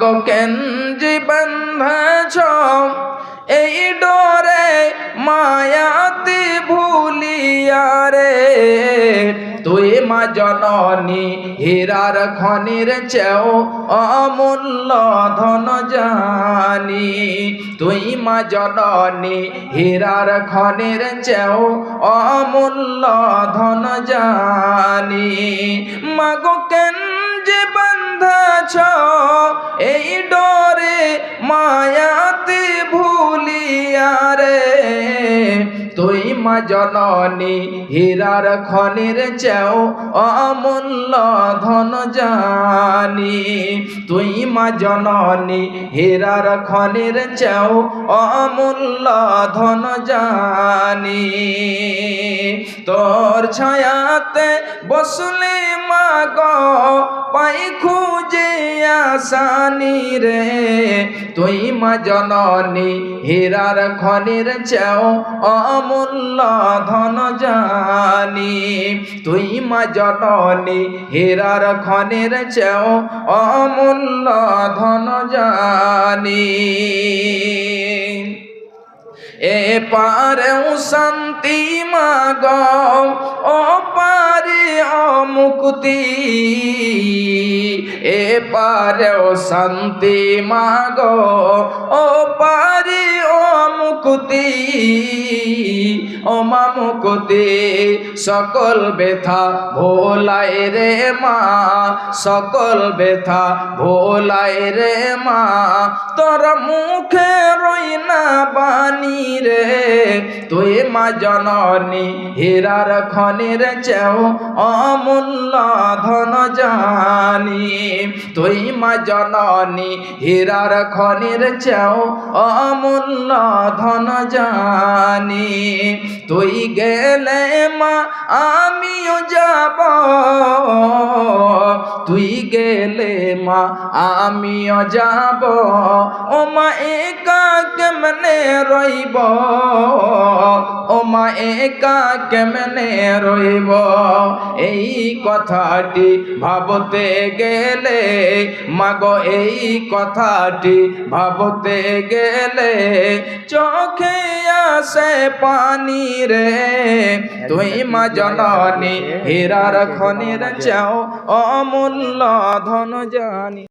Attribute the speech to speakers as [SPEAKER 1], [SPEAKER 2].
[SPEAKER 1] কেঞ্জি বন্ধছ? এই ডোরে মায়াতি ভুলিয়া রে। তুই মা জননী, হীরার খনির চেও অমূল্য ধন জানি। তুই মা জননী, হীরার খনির চেও অমূল্য ধন জানি। মাগো কেঞ্জি বন্ধছ এই ডোরে মায়াতে ভুলিয়া রে। তুই মা জননী, হীরার খনির চেও অমূল্য ধন জানি। তুই মা জননী, হীরার খনির চেও অমূল্য ধন জানি। তোর ছায়াতে বসলে মা খুঁজে আসানি রে। তুই মা হীরার খনির চেও অমূল্য ধন জানি। তুই মা হীরার খনির চেও অমূল্য ধন জানি। এ পারেও শান্তি মাগ, ও পারে অমুক্তি। পারেও শান্তি মাগ। ও পারি, ও মুকুতি, ও মা মুকুতি, সকল ব্যথা ভোলাই রে মা, সকল ব্যথা ভোলাই রে মা। তোর মুখে বাণী রে। তুই মা জননী, হীরার খনির চেও অমূল্য ধন জানি। তুই মা জননী, হীরার খনির চেও অমূল্য ধন জানি। তুই গেলে মা, আমিও যাব। তুই গেলে মা, আমিও যাব। ও মা, একা কেমনে রইব? ও মা, একা কেমনে রইব? এই কথাটি ভাবতে গেলে মাগো এই কথাটি ভাবতে গেলে চোখে আসে পানি রে। তুই মা জননী হীরার খনির চাও অমূল্য ধন জানি।